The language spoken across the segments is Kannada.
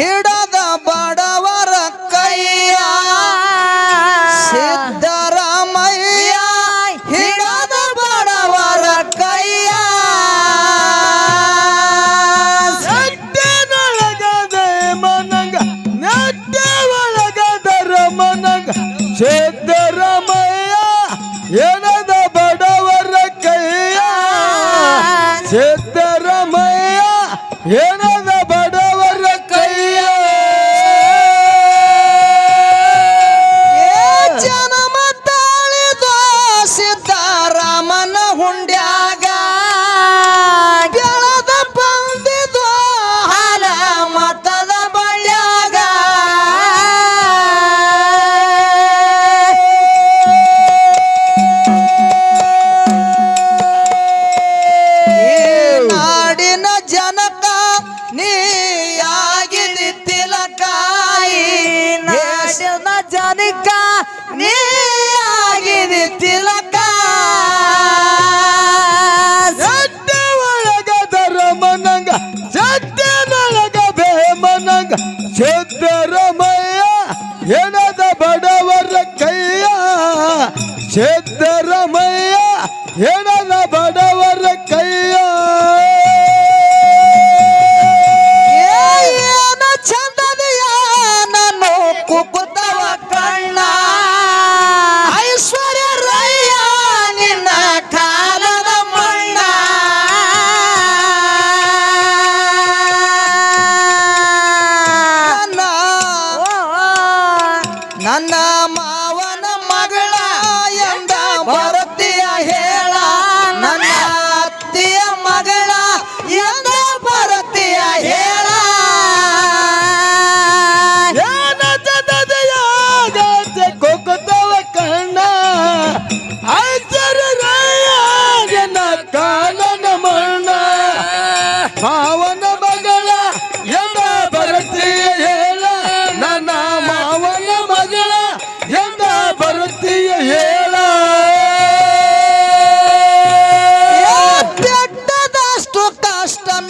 ಹಿಡದ ಬಡವರ ಕೈಯ. ಸಿದ್ದರಾಮಯ್ಯ ಹಿಡದ ಬಡವರ ಕೈಯ. ನಟ್ಟದೊಳಗದೆ ಮನಗ ನಟ್ಟ ಒಳಗದರ ಮನಗ ಸಿದ್ದರಾಮಯ್ಯ ಎಣದ ಬಡವರ ಕೈಯ. ಸಿದ್ದರಾಮಯ್ಯ ಏನ ಸದ್ಯ ನನಗ ಬೇಮನಗ ಸಿದ್ದರಮಯ್ಯ ಏನ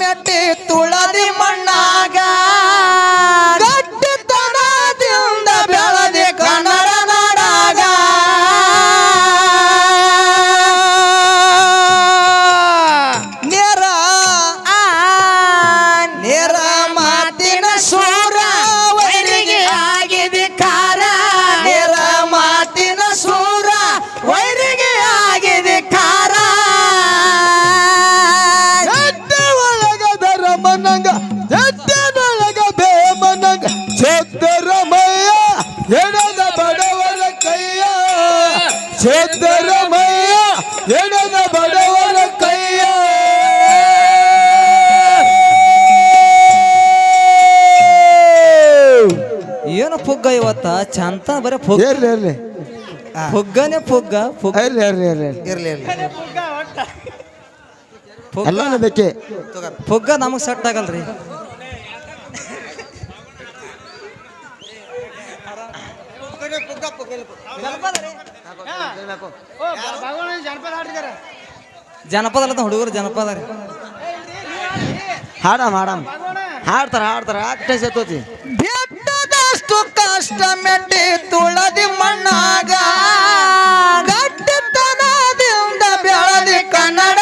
ಮೆಟ್ಟಿ ತುಳ ಪುಗ್ಗ ಇವತ್ತ ಚಂತ ಬರ ಇರ್ಲಿ ಇರ್ಲಿ. ಪುಗ್ಗನೆ ಪುಗ್ಗ ಪುಗ್ಗ. ಇರ್ಲಿ ಇರ್ಲಿ ಇರ್ಲಿ ಪುಗ್ಗ ಎಲ್ಲಾನು ಬೇಕೆ ಪುಗ್ಗ ನಮಗೆ ಸೆಟ್ ಆಗಲ್ರಿ. ಜನಪದ ಅಲ್ಲ ಹುಡುಗರು ಜನಪದ ರೀ. ಹಾಡಮ್ ಹಾಡಮ್. ಹಾಡ್ತಾರ ಹಾಡ್ತಾರ. ಆಕ್ಟೇಶ್ ಎತ್ತೋತಿ ಕಷ್ಟ ಮೆಟ್ಟಿ ತುಳದಿ ಮಣ್ಣಾಗ ಗಟ್ಟಿತನದಿಂದ ಬೆಳದಿ ಕನ್ನಡ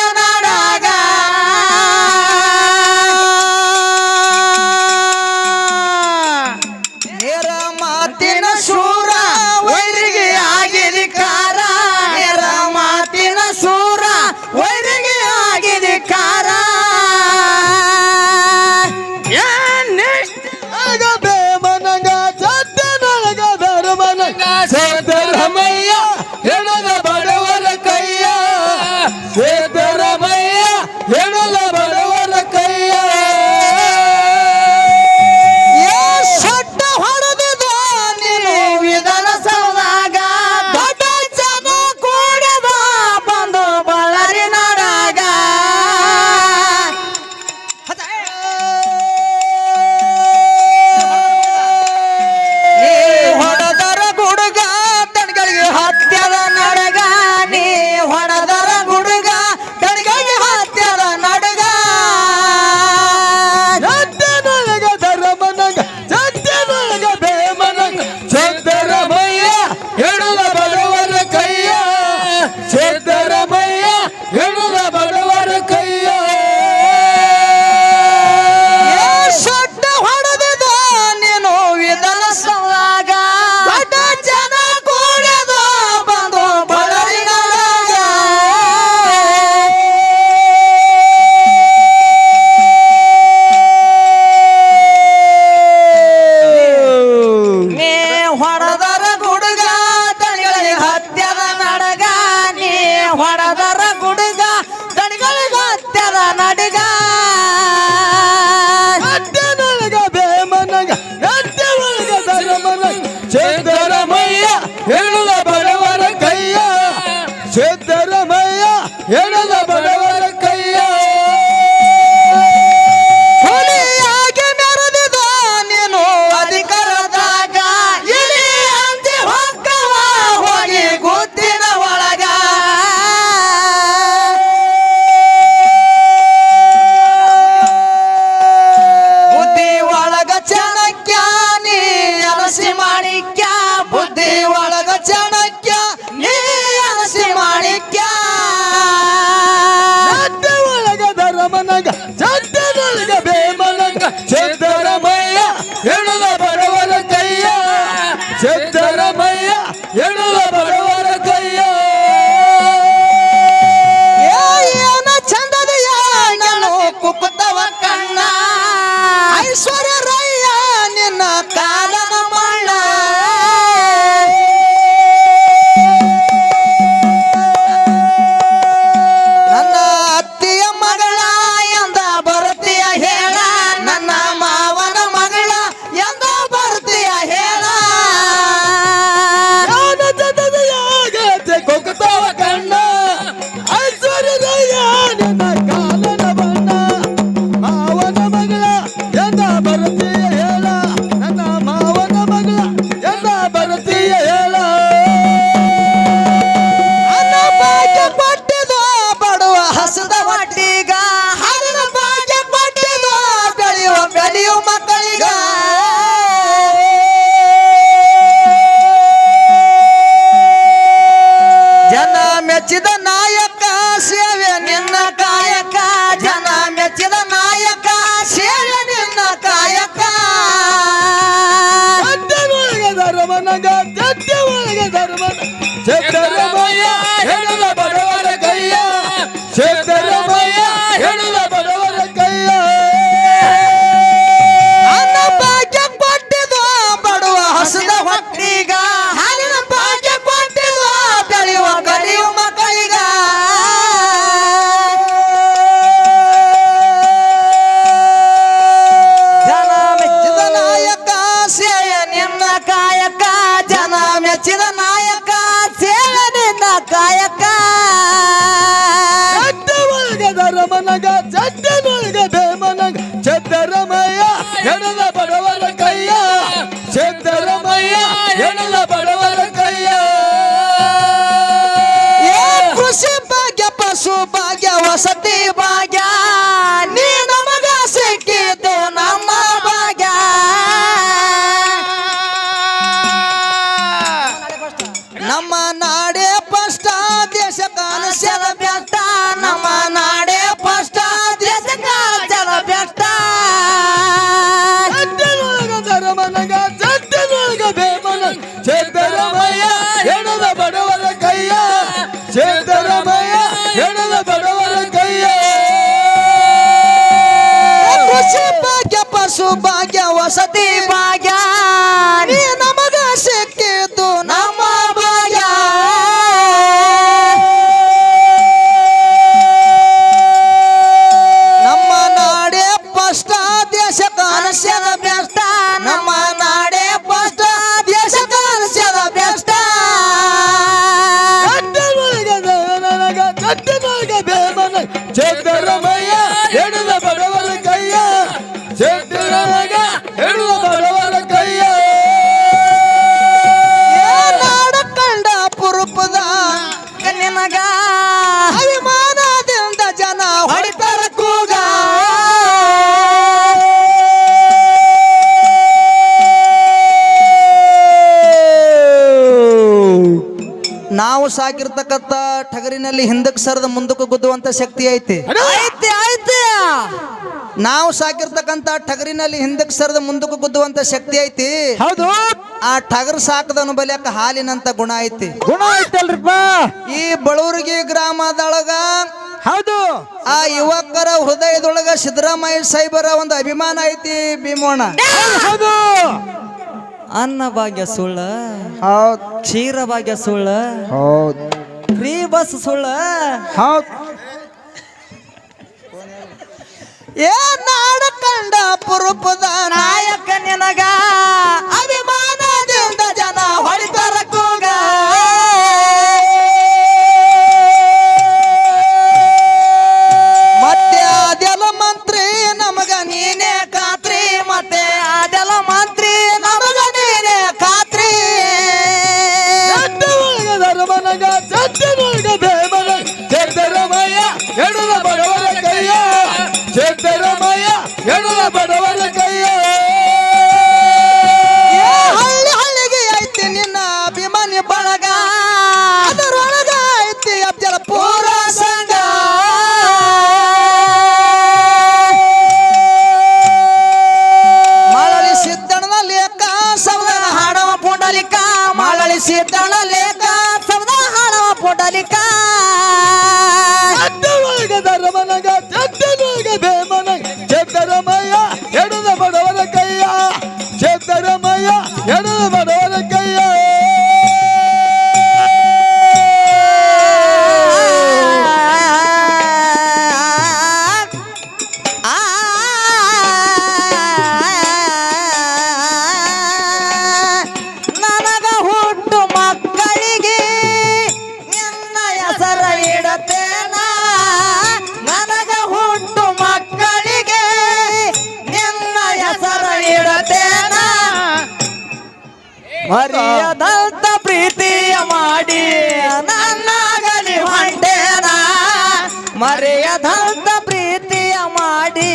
செத்தரமை ನನಗ ಜಗ್ಗ ಒಳಗ ಸಾಕಿರ್ತಕ್ಕಂಥ ಠಗರಿನಲ್ಲಿ ಹಿಂದಕ್ಕೆ ಸರದ ಮುಂದಕ್ಕೆ ಗುದ್ದುವಂತ ಶಕ್ತಿ ಐತಿ. ನಾವು ಸಾಕಿರ್ತಕ್ಕಂಥ ಠಗರಿನಲ್ಲಿ ಹಿಂದಕ್ಕೆ ಸರಿದ ಮುಂದಕ್ಕೆ ಗುದ್ದುವಂತ ಶಕ್ತಿ ಐತಿ. ಆ ಟಗರ್ ಸಾಕದ ಬಲಿಯಕ್ಕ ಹಾಲಿನಂತ ಗುಣ ಐತಿ. ಗುಣ ಐತಲ್ರಿಪ್ಪ. ಈ ಬಳೂರಿಗೆ ಗ್ರಾಮದೊಳಗ ಹೌದು. ಆ ಯುವಕರ ಹೃದಯದೊಳಗ ಸಿದ್ದರಾಮಯ್ಯ ಸಾಹೇಬರ ಒಂದು ಅಭಿಮಾನ ಐತಿ ಭೀಮೋಣ ಅನ್ನ ಭಾಗ್ಯ ಸುಳ್ಳ. ಹೌದ್. ಕ್ಷೀರ ಭಾಗ್ಯ ಸುಳ್ಳ ಫ್ರೀ ಬಸ್ ಸುಳ್ಳ. ಏ ನಾಡ ಕಂಡ ಪುರುಪದ ನಾಯಕ ನಿನಗ. ಅಭಿಮಾನ ನೀಡತೇನ? ಮರಿಯದಂತ ಪ್ರೀತಿಯ ಮಾಡಿ ನನ್ನಾಗಲಿ ಹೊಂಟೇನ? ಮರೆಯದಂತ ಪ್ರೀತಿಯ ಮಾಡಿ